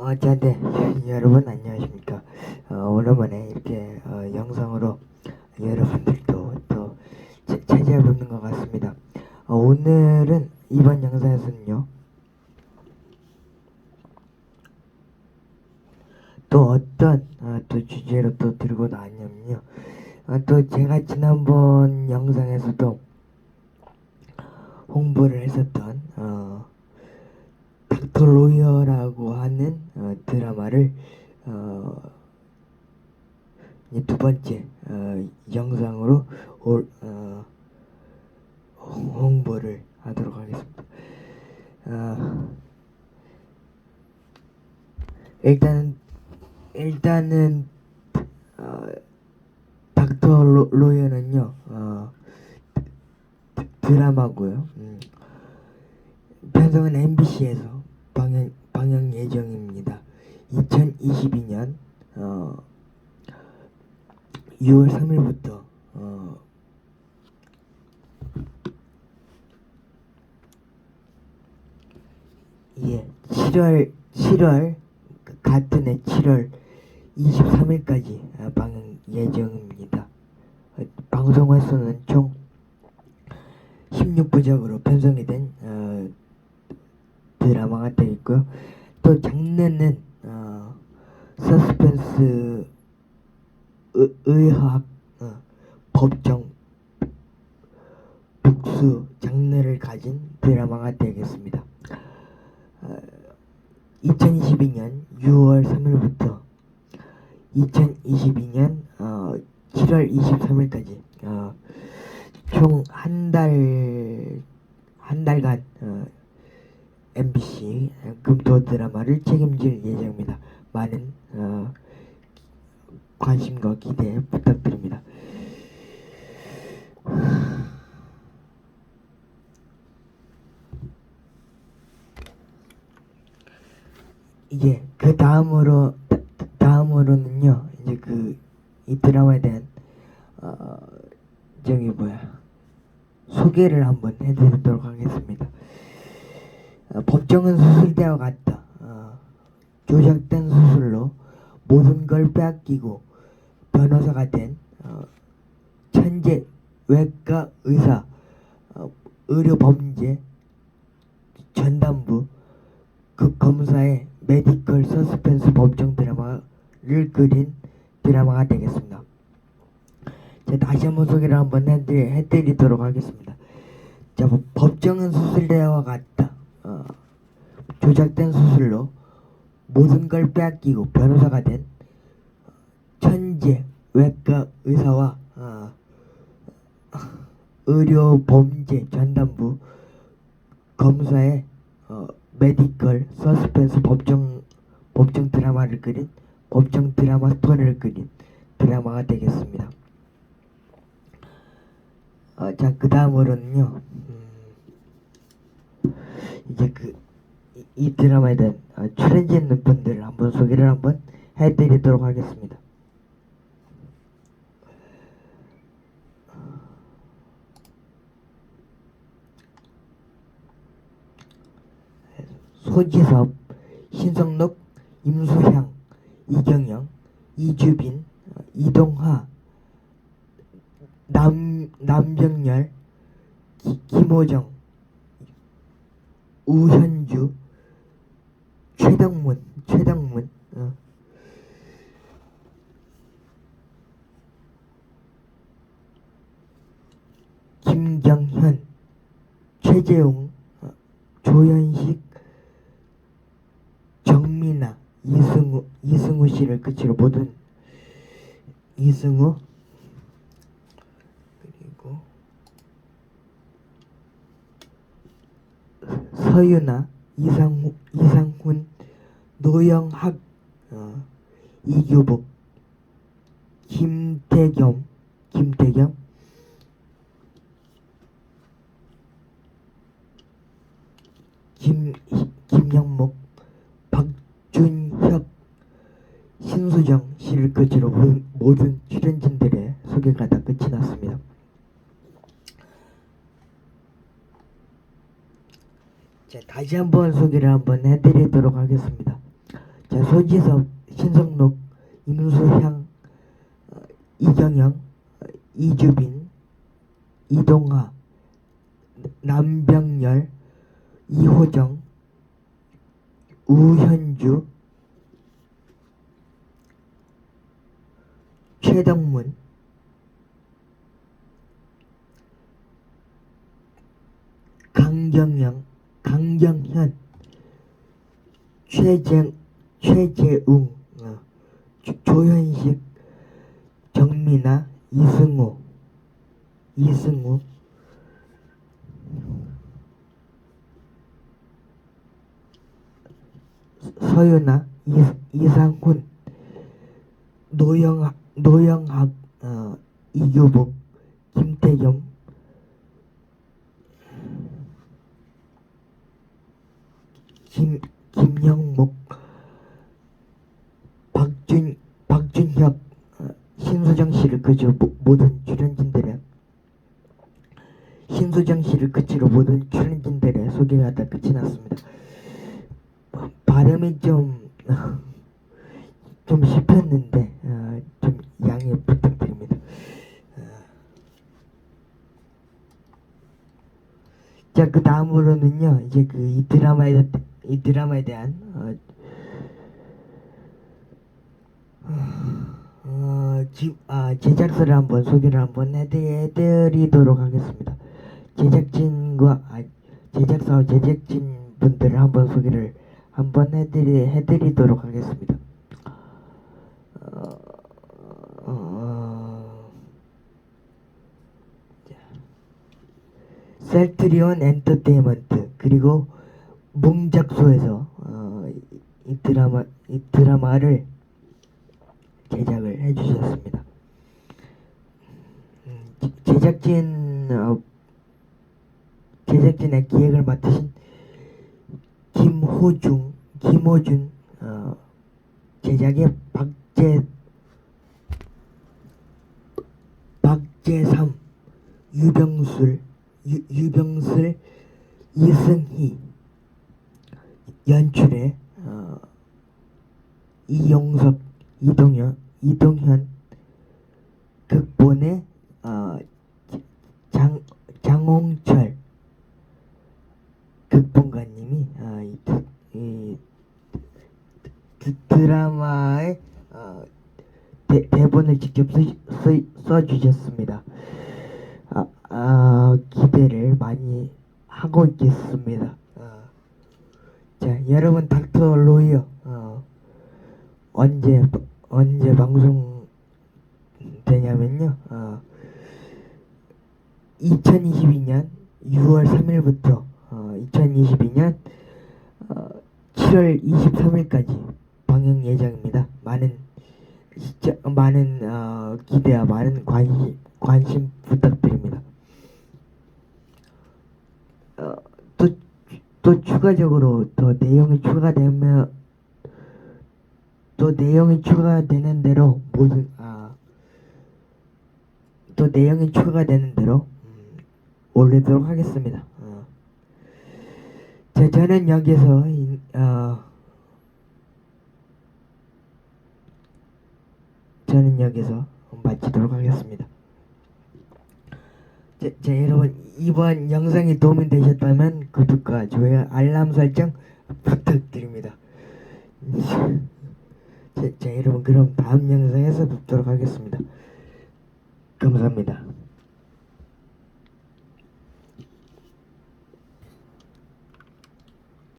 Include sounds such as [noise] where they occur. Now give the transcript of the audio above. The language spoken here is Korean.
어, 자, 네. [laughs] 여러분 안녕하십니까. 어, 오랜만에 이렇게 어, 영상으로 여러분들도 또 차- 찾아뵙는 것 같습니다. 어, 오늘은 이번 영상에서는요. 또 어떤 어, 또 주제로 또 들고 나왔냐면요. 어, 또 제가 지난번 영상에서도 홍보를 했었던 어, 닥터 로이어라고 하는 어, 드라마를 어, 두 번째 어, 영상으로 올, 어, 홍보를 하도록 하겠습니다. 어, 일단은 일단은 어, 닥터 로, 로이어는요 어, 드- 드라마고요. 음. 편성은 MBC에서 방영, 방영 예정입니다. 2022년 어, 6월 3일부터 어, 예, 7월 7월 같은 해 7월 23일까지 어, 방영 예정입니다. 어, 방송 횟수는 총 16부작으로 편성이 된 어, 드라마가 되어 있고요. 또 장르는 어, 서스펜스, 의, 의학, 어, 법정, 복수 장르를 가진 드라마가 되겠습니다. 어, 2022년 6월 3일부터 2022년 어, 7월 23일까지 어, 총 한 달, 한 달간 어, MBC 금토 드라마를 책임질 예정입니다. 많은 어, 관심과 기대 부탁드립니다. 이제 그 다음으로 다음으로는요 이제 그 이 드라마에 대한 어 저기 뭐야 소개를 한번 해드리도록 하겠습니다. 어, 법정은 수술대와 같다. 어, 조작된 수술로 모든 걸 빼앗기고 변호사가 된 어, 천재 외과 의사 어, 의료범죄 전담부 그 검사의 메디컬 서스펜스 법정 드라마를 그린 드라마가 되겠습니다. 제가 다시 한번 소개를 한번 해드리, 해드리도록 하겠습니다. 자, 뭐, 법정은 수술대와 같다. 어, 조작된 수술로 모든 걸 빼앗기고 변호사가 된 천재 외과 의사와 어, 의료 범죄 전담부 검사의 어, 메디컬 서스펜스 법정 법정 드라마를 그린 법정 드라마 스토리를 그린 드라마가 되겠습니다. 어, 자, 그 다음으로는요, 음, 이제 그, 이, 이 드라마에 대한 어, 출연진 있는 분들을 한번 소개를 한번 해드리도록 하겠습니다. 소지섭, 신성록, 임수향, 이경영, 이주빈, 어, 이동하, 남 남정열, 기, 김호정, 우현주, 최덕문, 최덕문, 어. 김경현, 최재웅, 어, 조현식, 정민아, 이승우, 이승우 씨를 끝으로 모든 이승우 그리고 서윤아, 이상후, 이상훈, 노영학, 어, 이규복, 김태겸, 김태겸, 김 김영목, 박준혁, 신수정 씨를 끝으로 모- 모든 출연진들의 소개가 다 끝이 났습니다. 자, 다시 한번 소개를 한번 해드리도록 하겠습니다. 자, 자, 소지섭, 신성록, 임수향, 어, 이경영, 어, 이주빈, 이동하, 남병열, 이호정, 우현주, 최덕문, 강경영, 강경현, 최정, 최재웅, 어, 조- 조현식, 정민아, 이승우, 이승우, 서윤아, 이, 이상훈, 노영학, 노영학, 어, 이교복, 김태경, 김, 김영목, 박준, 박준혁, 어, 신수정 씨를 그저 모- 모든 출연진들의 신수정 씨를 끝으로 모든 출연진들의 소개가 다 끝이 났습니다. 어, 발음이 좀, 좀 씹혔는데, 어, 좀 양해 부탁드립니다. 어. 자, 그 다음으로는요, 이제 그 이 드라마에, 대- 이 드라마에 대한, 어, 어, 지, 아, 제작사를 한번 소개를 한번 해드, 해드리도록 하겠습니다. 제작진과, 아, 제작사와 제작진 분들을 한번 소개를 한번 해드리, 해드리도록 하겠습니다. 어, 어, 자. 셀트리온 엔터테인먼트 그리고 뭉작소에서 어, 이, 이 드라마 이 드라마를 제작을 해주셨습니다. 음, 제- 제작진 어, 제작진의 기획을 맡으신 김호중 김호준 어, 제작의 박재 박재삼 유병술 유, 유병술 이승희 연출에 어, 이용섭 이동현 이동현 극본의 어, 장 장홍철 극본가님이 아, 이, 드- 이 드, 드라마의 어, 대, 대본을 직접 쓰, 쓰, 써 주셨습니다. 아, 아, 기대를 많이 하고 있겠습니다. 어. 자, 여러분 닥터 로이어 어, 언제 언제 방송 되냐면요. 어, 2022년 6월 3일부터 어, 2022년 어, 7월 23일까지 방영 예정입니다. 많은 시청, 많은 어, 기대와 많은 관심 관심 부탁드립니다. 어, 또, 또 추가적으로 더 내용이 추가되면 또 내용이 추가되는 대로 모든 아, 또 내용이 추가되는 대로 음, 올리도록 하겠습니다. 어. 자, 저는 여기서 인- 어, 저는 여기서 마치도록 하겠습니다. 자, 자, 여러분 이번 영상이 도움이 되셨다면 구독과 좋아요, 알람 설정 부탁드립니다. 자, 자, 여러분 그럼 다음 영상에서 뵙도록 하겠습니다. 감사합니다.